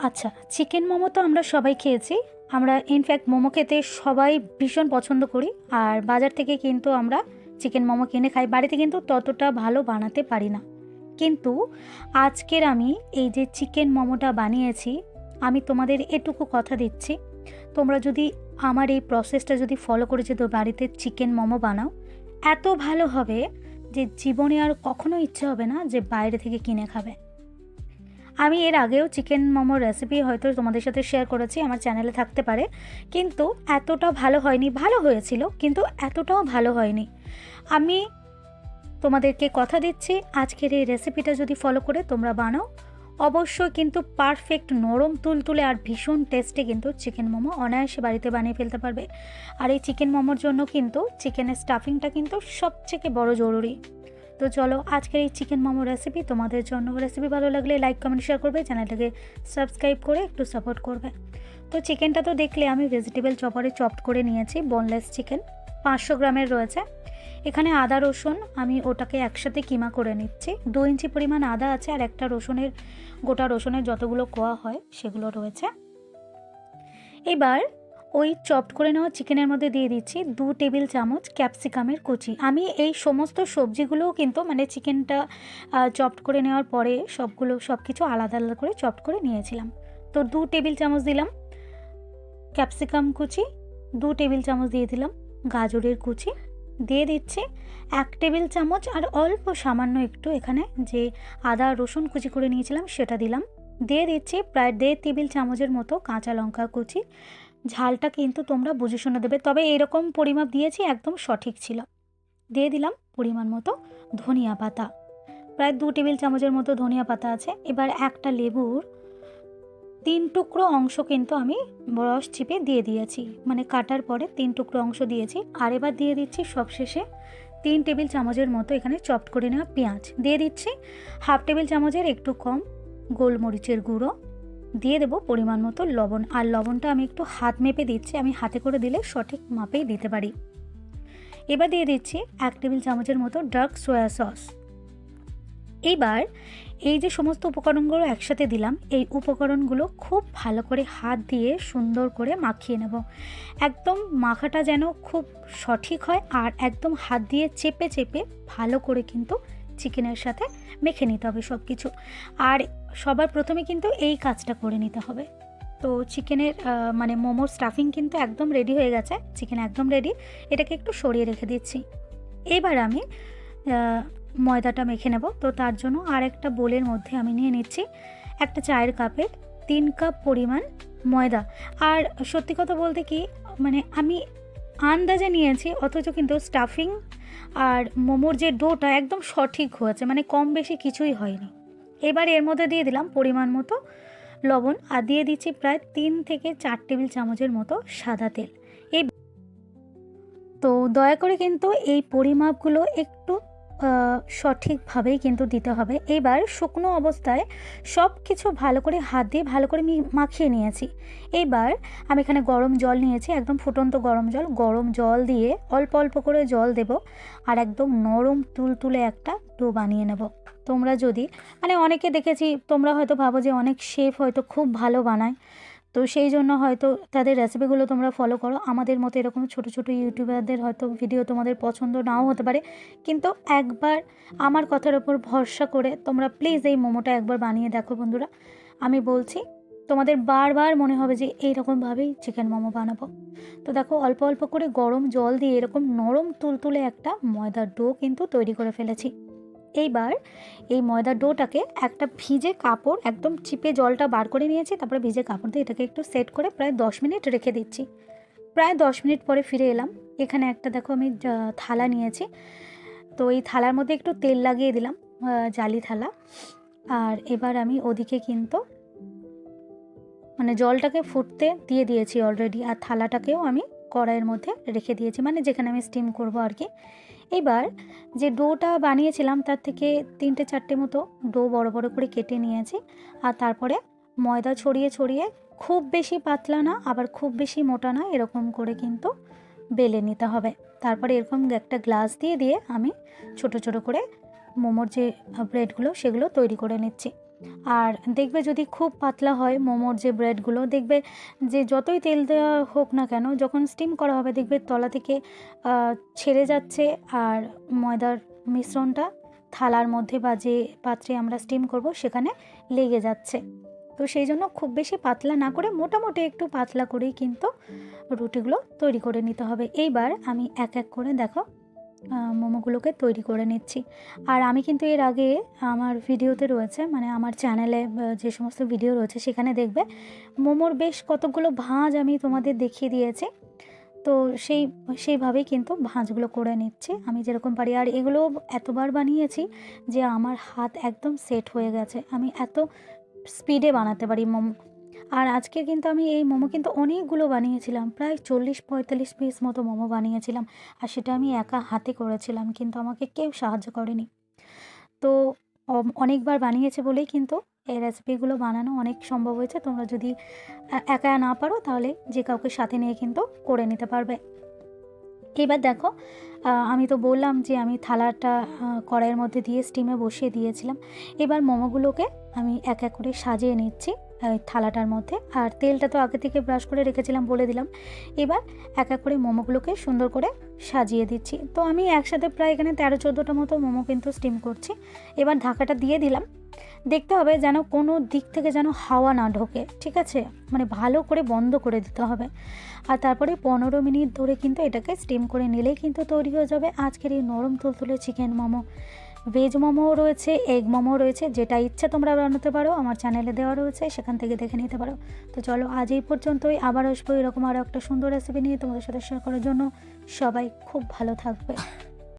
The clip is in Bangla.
আচ্ছা চিকেন মোমো তো আমরা সবাই খেয়েছি। আমরা ইনফ্যাক্ট মোমো খেতে সবাই ভীষণ পছন্দ করি। আর বাজার থেকে কিন্তু আমরা চিকেন মোমো কিনে খাই। বাড়িতে কিন্তু ততটা ভালো বানাতে পারি না। কিন্তু আজকের আমি এই যে চিকেন মোমোটা বানিয়েছি, আমি তোমাদের এটুকু কথা দিচ্ছি। তোমরা যদি আমার এই প্রসেসটা যদি ফলো করে যদি বাড়িতে চিকেন মোমো বানাও। এত ভালো হবে যে জীবনে আর কখনো ইচ্ছে হবে না যে বাইরে থেকে কিনে খাবে। আমি এর আগেও চিকেন মোমোর রেসিপি হয়তো তোমাদের সাথে শেয়ার করেছি, আমার চ্যানেলে থাকতে পারে। কিন্তু এতটা ভালো হয়নি, ভালো হয়েছিল, কিন্তু এতটাও ভালো হয়নি। আমি তোমাদেরকে কথা দিচ্ছি, আজকের এই রেসিপিটা যদি ফলো করে তোমরা বানাও। অবশ্যই কিন্তু পারফেক্ট নরম তুলতুলে আর ভীষণ টেস্টে কিন্তু চিকেন মোমো অনায়াসে বাড়িতে বানিয়ে ফেলতে পারবে। আর এই চিকেন মোমোর জন্য কিন্তু চিকেনের স্টাফিংটা কিন্তু সবথেকে বড় জরুরি। তো চলো আজকের এই চিকেন মোমো রেসিপি তোমাদের জন্য রেসিপি ভালো লাগলে লাইক কমেন্ট শেয়ার করবে চ্যানেলটাকে সাবস্ক্রাইব করে একটু সাপোর্ট করবে। তো চিকেনটা তো দেখলে আমি ভেজিটেবল চপারে চপ করে নিয়েছি বোনলেস চিকেন পাঁচশো গ্রামের রয়েছে। এখানে আদা, রসুন আমি ওটাকে একসাথে কিমা করে নিচ্ছি। দু ইঞ্চি পরিমাণ আদা আছে আর একটা রসুনের, গোটা রসুনের যতগুলো কোয়া হয় সেগুলো রয়েছে। এবার ওই চপড করে নেওয়া চিকেনের মধ্যে দিয়ে দিচ্ছি দু টেবিল চামচ ক্যাপসিকামের কুচি। আমি এই সমস্ত সবজিগুলোও কিন্তু মানে চিকেনটা চপড করে নেওয়ার পরে সবগুলো সব কিছু আলাদা আলাদা করে চপড করে নিয়েছিলাম। তো দু টেবিল চামচ দিলাম ক্যাপসিকাম কুচি, দু টেবিল চামচ দিয়ে দিলাম গাজরের কুচি। দিয়ে দিচ্ছি এক টেবিল চামচ আর অল্প সামান্য একটু এখানে যে আদা, রসুন কুচি করে নিয়েছিলাম সেটা দিলাম। দিয়ে দিচ্ছি প্রায় দেড় টেবিল চামচের মতো কাঁচা লঙ্কা কুচি। ঝালটা কিন্তু তোমরা বুঝে শুনে দেবে। তবে এরকম পরিমাপ দিয়েছি, একদম সঠিক ছিল। দিয়ে দিলাম পরিমাণ মতো ধনিয়া পাতা। প্রায় দু টেবিল চামচের মতো ধনিয়া পাতা আছে। এবার একটা লেবুর তিন টুকরো অংশ কিন্তু আমি রস চিপে দিয়ে দিয়েছি। মানে কাটার পরে তিন টুকরো অংশ দিয়েছি। আর এবার দিয়ে দিচ্ছি সবশেষে তিন টেবিল চামচের মতো এখানে চপড করে নেওয়া পেঁয়াজ। দিয়ে দিচ্ছি হাফ টেবিল চামচের একটু কম গোলমরিচের গুঁড়ো। দিয়ে দেবো পরিমাণ মতো লবণ। আর লবণটা আমি একটু হাত মেপে দিচ্ছি, আমি হাতে করে দিলে সঠিক মাপেই দিতে পারি। এবার দিয়ে দিচ্ছি এক টেবিল চামচের মতো ডার্ক সয়া সস। এইবার এই যে সমস্ত উপকরণগুলো একসাথে দিলাম, এই উপকরণগুলো খুব ভালো করে হাত দিয়ে সুন্দর করে মাখিয়ে নেব। একদম মাখাটা যেন খুব সঠিক হয় আর একদম হাত দিয়ে চেপে চেপে ভালো করে কিন্তু চিকেনের সাথে মেখে নিতে হবে সব কিছু আর সবার প্রথমে কিন্তু এই কাজটা করে নিতে হবে। তো চিকেনের মানে মোমোর স্টাফিং কিন্তু একদম রেডি হয়ে গেছে। চিকেন একদম রেডি এটাকে একটু সরিয়ে রেখে দিচ্ছি। এবার আমি ময়দাটা মেখে নেব। তো তার জন্য আর একটা বোলের মধ্যে আমি নিয়ে নিচ্ছি একটা চায়ের কাপের তিন কাপ পরিমাণ ময়দা। আর সত্যি কথা বলতে কি মানে আমি আন্দাজে নিয়েছি, অথচ কিন্তু স্টাফিং আর মোমোর যে ডোটা একদম সঠিক হয়েছে মানে কম বেশি কিছুই হয়নি। এবার এর মধ্যে দিয়ে দিলাম পরিমাণ মতো লবণ আর দিয়ে দিচ্ছি প্রায় তিন থেকে চার টেবিল চামচের মতো সাদা তেল। এই তো দয়া করে কিন্তু এই পরিমাপগুলো একটু সঠিকভাবেই কিন্তু দিতে হবে। এবার শুকনো অবস্থায় সব কিছু ভালো করে হাত দিয়ে ভালো করে মাখিয়ে নিয়েছি। এবার আমি এখানে গরম জল নিয়েছি, একদম ফুটন্ত গরম জল। গরম জল দিয়ে অল্প অল্প করে জল দেব আর একদম নরম তুলতুলে একটা ডো বানিয়ে নেব। তোমরা যদি মানে অনেকে দেখেছি, তোমরা হয়তো ভাবো যে অনেক শেফ হয়তো খুব ভালো বানায়। তো সেই জন্য হয়তো তাদের রেসিপিগুলো তোমরা ফলো করো। আমাদের মতো এরকম ছোটো ছোটো ইউটিউবারদের হয়তো ভিডিও তোমাদের পছন্দ নাও হতে পারে। কিন্তু একবার আমার কথার ওপর ভরসা করে তোমরা প্লিজ এই মোমোটা একবার বানিয়ে দেখো বন্ধুরা। আমি বলছি, তোমাদের বারবার মনে হবে যে এইরকমভাবেই চিকেন মোমো বানাবো। তো দেখো, অল্প অল্প করে গরম জল দিয়ে এরকম নরম, তুলতুলে একটা ময়দার ডো কিন্তু তৈরি করে ফেলেছি। এইবার এই ময়দার ডোটাকে একটা ভিজে কাপড়, একদম চিপে জলটা বার করে নিয়েছি, তারপরে ভিজে কাপড় দিয়ে এটাকে একটু সেট করে প্রায় দশ মিনিট রেখে দিচ্ছি। প্রায় দশ মিনিট পরে ফিরে এলাম। এখানে একটা দেখো আমি থালা নিয়েছি। তো এই থালার মধ্যে একটু তেল লাগিয়ে দিলাম জালি থালা। আর এবার আমি ওদিকে কিন্তু মানে জলটাকে ফুটতে দিয়ে দিয়েছি অলরেডি আর থালাটাকেও আমি কড়াইয়ের মধ্যে রেখে দিয়েছি মানে যেখানে আমি স্টিম করব আর কি। এবার যে ডোটা বানিয়েছিলাম, তার থেকে তিনটে চারটে মতো ডো বড় বড় করে কেটে নিয়েছি, আর তারপরে ময়দা ছড়িয়ে ছড়িয়ে খুব বেশি পাতলা না, আবার খুব বেশি মোটা না, এরকম করে কিন্তু বেলে নিতে হবে। তারপরে এরকম একটা গ্লাস দিয়ে দিয়ে আমি ছোট ছোট করে মোমোর যে ব্রেডগুলো সেগুলো তৈরি করে নিচ্ছি। আর দেখবে যদি খুব পাতলা হয় মোমোর যে ব্রেডগুলো, দেখবে যে যতই তেল দেওয়া হোক না কেন, যখন স্টিম করা হবে দেখবে তলা থেকে ছেড়ে যাচ্ছে। আর ময়দার মিশ্রণটা থালার মধ্যে বা যে পাত্রে আমরা স্টিম করব সেখানে লেগে যাচ্ছে। তো সেই জন্য খুব বেশি পাতলা না করে মোটামুটি একটু পাতলা করেই কিন্তু রুটিগুলো তৈরি করে নিতে হবে। এইবার আমি এক এক করে দেখো মোমোগুলোকে তৈরি করে নিচ্ছি। আর আমি কিন্তু এর আগে আমার ভিডিওতে রয়েছে মানে আমার চ্যানেলে যে সমস্ত ভিডিও রয়েছে সেখানে দেখবে, মোমোর বেশ কতগুলো ভাঁজ আমি তোমাদের দেখিয়ে দিয়েছি। তো সেই, সেইভাবেই কিন্তু ভাঁজগুলো করে নিচ্ছি আমি যেরকম পারি। আর এগুলো এতবার বানিয়েছি যে আমার হাত একদম সেট হয়ে গেছে। আমি এত স্পিডে বানাতে পারি মোমো আর আজকে কিন্তু আমি এই মোমো কিন্তু অনেকগুলো বানিয়েছিলাম, প্রায় চল্লিশ পঁয়তাল্লিশ পিস মতো মোমো বানিয়েছিলাম। আর সেটা আমি একা হাতে করেছিলাম, কিন্তু আমাকে কেউ সাহায্য করেনি। তো অনেকবার বানিয়েছে বলেই কিন্তু এই রেসিপিগুলো বানানো অনেক সম্ভব হয়েছে। তোমরা যদি একা না পারো তাহলে যে কাউকে সাথে নিয়ে কিন্তু করে নিতে পারবে। এবার দেখো আমি তো বললাম যে আমি থালাটা কড়াইয়ের মধ্যে দিয়ে স্টিমে বসিয়ে দিয়েছিলাম। এবার মোমোগুলোকে আমি এক এক করে সাজিয়ে নিচ্ছি। থালাটার মধ্যে। আর তেলটা তো আগে থেকে ব্রাশ করে রেখেছিলাম, বলে দিলাম। এবার এক এক করে মোমোগুলোকে সুন্দর করে সাজিয়ে দিচ্ছি। তো আমি একসাথে প্রায় এখানে তেরো, চোদ্দোটা মতো মোমো কিন্তু স্টিম করছি। এবার ঢাকাটা দিয়ে দিলাম। দেখতে হবে যেন কোনো দিক থেকে যেন হাওয়া না ঢোকে, ঠিক আছে? মানে ভালো করে বন্ধ করে দিতে হবে। আর তারপরে পনেরো মিনিট ধরে কিন্তু এটাকে স্টিম করে নিলেই কিন্তু তৈরি হয়ে যাবে আজকের এই নরম তুলতুলে চিকেন মোমো। ভেজ মোমোও রয়েছে এগ মোমো রয়েছে, যেটা ইচ্ছা তোমরা বানাতে পারো, আমার চ্যানেলে দেওয়া রয়েছে, সেখান থেকে দেখে নিতে পারো। তো চলো আজ এই পর্যন্তই, আবার আসব এরকম আরও একটা সুন্দর রেসিপি নিয়ে তোমাদের সাথে শেয়ার করার জন্য। সবাই খুব ভালো থাকবে।